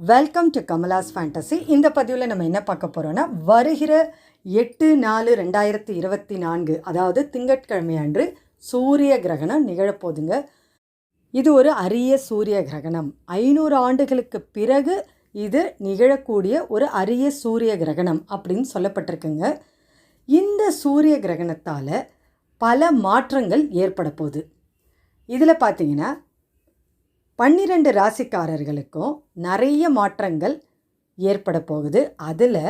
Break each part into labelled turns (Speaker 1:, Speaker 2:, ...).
Speaker 1: Welcome to Kamala's fantasy இந்த பதிவில் நம்ம என்ன பார்க்க போகிறோன்னா வருகிற எட்டு நாலு ரெண்டாயிரத்தி இருபத்தி நான்கு அதாவது திங்கட்கிழமை அன்று சூரிய கிரகணம் நிகழப்போகுதுங்க இது ஒரு அரிய சூரிய கிரகணம். ஐநூறு ஆண்டுகளுக்கு பிறகு இது நிகழக்கூடிய ஒரு அரிய சூரிய கிரகணம் அப்படின்னு சொல்லப்பட்டிருக்குங்க. இந்த சூரிய கிரகணத்தால் பல மாற்றங்கள் ஏற்பட போகுது. இதில் பார்த்தீங்கன்னா பன்னிரண்டு ராசிக்காரர்களுக்கும் நிறைய மாற்றங்கள் ஏற்பட போகுது. அதில்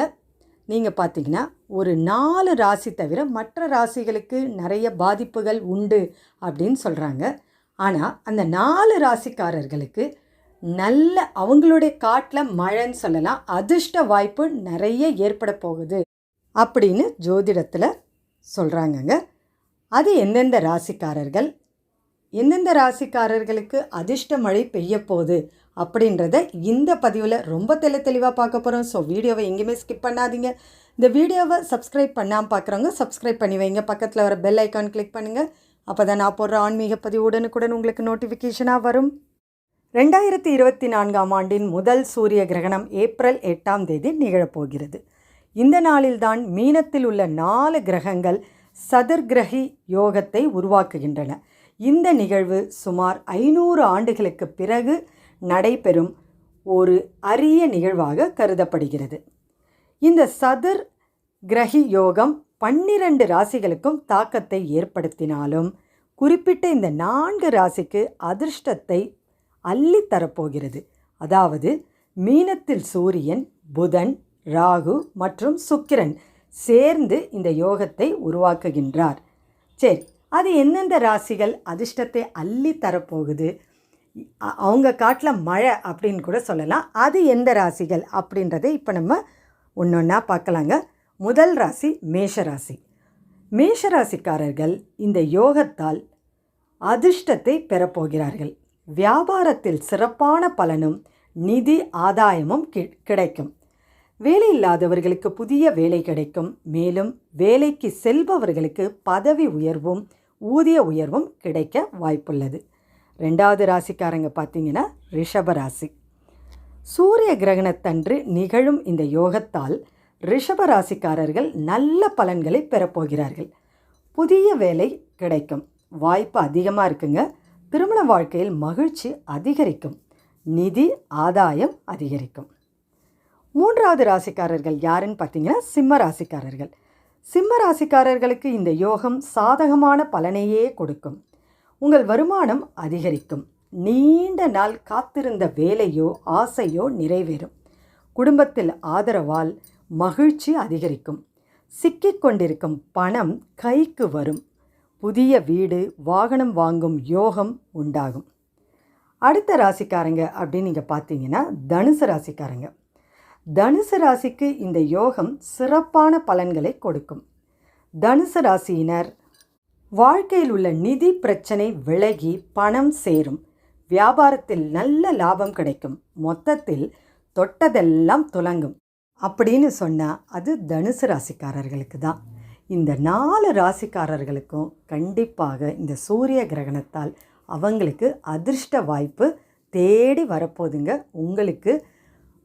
Speaker 1: நீங்கள் பார்த்தீங்கன்னா ஒரு நாலு ராசி தவிர மற்ற ராசிகளுக்கு நிறைய பாதிப்புகள் உண்டு அப்படின்னு சொல்கிறாங்க ஆனால் அந்த நாலு ராசிக்காரர்களுக்கு நல்ல அவங்களுடைய காட்டில் மழைன்னு சொல்லலாம் அதிர்ஷ்ட வாய்ப்பு நிறைய ஏற்பட போகுது அப்படின்னு ஜோதிடத்தில் சொல்கிறாங்கங்க அது எந்தெந்த ராசிக்காரர்கள்? எந்தெந்த ராசிக்காரர்களுக்கு அதிர்ஷ்ட மழை பெய்ய போகுது அப்படின்றத இந்த பதிவில் ரொம்ப தெளி தெளிவாக பார்க்க போகிறோம் ஸோ வீடியோவை எங்கேயுமே ஸ்கிப் பண்ணாதீங்க. இந்த வீடியோவை சப்ஸ்கிரைப் பண்ணாமல் பார்க்குறவங்க சப்ஸ்கிரைப் பண்ணி வைங்க. பக்கத்தில் வர பெல் ஐக்கான் கிளிக் பண்ணுங்கள் அப்போ தான் நான் போடுற ஆன்மீக பதிவு உடனுக்குடன் உங்களுக்கு நோட்டிஃபிகேஷனாக வரும். ரெண்டாயிரத்தி இருபத்தி நான்காம் ஆண்டின் முதல் சூரிய கிரகணம் ஏப்ரல் எட்டாம் தேதி நிகழப்போகிறது. இந்த நாளில்தான் மீனத்தில் உள்ள நாலு கிரகங்கள் சதுர்கிரகி யோகத்தை உருவாக்குகின்றன. இந்த நிகழ்வு சுமார் ஐநூறு ஆண்டுகளுக்கு பிறகு நடைபெறும் ஒரு அரிய நிகழ்வாக கருதப்படுகிறது. இந்த சதுர் கிரகி யோகம் பன்னிரண்டு ராசிகளுக்கும் தாக்கத்தை ஏற்படுத்தினாலும் குறிப்பிட்ட இந்த நான்கு ராசிக்கு அதிர்ஷ்டத்தை அள்ளி தரப்போகிறது. அதாவது மீனத்தில் சூரியன் புதன் ராகு மற்றும் சுக்கிரன் சேர்ந்து இந்த யோகத்தை உருவாக்குகின்றார். சரி அது எந்தெந்த ராசிகள் அதிர்ஷ்டத்தை அள்ளி தரப்போகுது? அவங்க காட்டில் மழை அப்படின்னு கூட சொல்லலாம். அது எந்த ராசிகள் அப்படின்றதை இப்போ நம்ம ஒன்று ஒன்றா பார்க்கலாங்க. முதல் ராசி மேஷ ராசி மேஷ ராசிக்காரர்கள் இந்த யோகத்தால் அதிர்ஷ்டத்தை பெறப்போகிறார்கள். வியாபாரத்தில் சிறப்பான பலனும் நிதி ஆதாயமும் கி- கிடைக்கும். வேலை இல்லாதவர்களுக்கு புதிய வேலை கிடைக்கும். மேலும் வேலைக்கு செல்பவர்களுக்கு பதவி உயர்வும் ஊதிய உயர்வும் கிடைக்க வாய்ப்புள்ளது. ரெண்டாவது ராசிக்காரங்க பார்த்தீங்கன்னா ரிஷப ராசி. சூரிய கிரகணத்தன்று நிகழும் இந்த யோகத்தால் ரிஷப ராசிக்காரர்கள் நல்ல பலன்களை பெறப்போகிறார்கள் புதிய வேலை கிடைக்கும். வாய்ப்பு அதிகமாக இருக்குங்க. திருமண வாழ்க்கையில் மகிழ்ச்சி அதிகரிக்கும். நிதி ஆதாயம் அதிகரிக்கும். மூன்றாவது ராசிக்காரர்கள் யாருன்னு பார்த்தீங்கன்னா சிம்ம ராசிக்காரர்கள். சிம்ம ராசிக்காரர்களுக்கு இந்த யோகம் சாதகமான பலனையே கொடுக்கும். உங்கள் வருமானம் அதிகரிக்கும். நீண்ட நாள் காத்திருந்த வேலையோ ஆசையோ நிறைவேறும். குடும்பத்தில் ஆதரவால் மகிழ்ச்சி அதிகரிக்கும். சிக்கிக் கொண்டிருக்கும் பணம் கைக்கு வரும். புதிய வீடு வாகனம் வாங்கும் யோகம் உண்டாகும். அடுத்த ராசிக்காரங்க அப்படின்னு நீங்கள் பார்த்தீங்கன்னா தனுசு ராசிக்காரங்க. தனுசு ராசிக்கு இந்த யோகம் சிறப்பான பலன்களை கொடுக்கும். தனுசு ராசியினர் வாழ்க்கையில் உள்ள நிதி பிரச்சனை விலகி பணம் சேரும். வியாபாரத்தில் நல்ல லாபம் கிடைக்கும். மொத்தத்தில் தொட்டதெல்லாம் துலங்கும். அப்படின்னு சொன்னால் அது தனுசு ராசிக்காரர்களுக்கு தான். இந்த நாலு ராசிக்காரர்களுக்கும் கண்டிப்பாக இந்த சூரிய கிரகணத்தால் அவங்களுக்கு அதிர்ஷ்ட வாய்ப்பு தேடி வரப்போகுதுங்க. உங்களுக்கு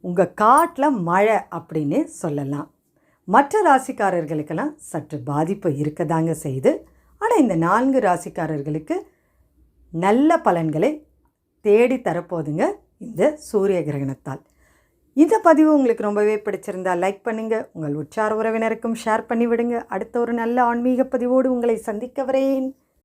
Speaker 1: உங்கள் காட்டில் மழை அப்படின்னு சொல்லலாம். மற்ற ராசிக்காரர்களுக்கெல்லாம் சற்று பாதிப்பு இருக்கதாங்க செய்யுது. ஆனால் இந்த நான்கு ராசிக்காரர்களுக்கு நல்ல பலன்களை தேடி தரப்போதுங்க இந்த சூரிய கிரகணத்தால். இந்த பதிவு உங்களுக்கு ரொம்பவே பிடிச்சிருந்தா லைக் பண்ணுங்கள் உங்கள் உற்சார உறவினருக்கும் ஷேர் பண்ணிவிடுங்க. அடுத்த ஒரு நல்ல ஆன்மீக பதிவோடு உங்களை சந்திக்க வரேன்.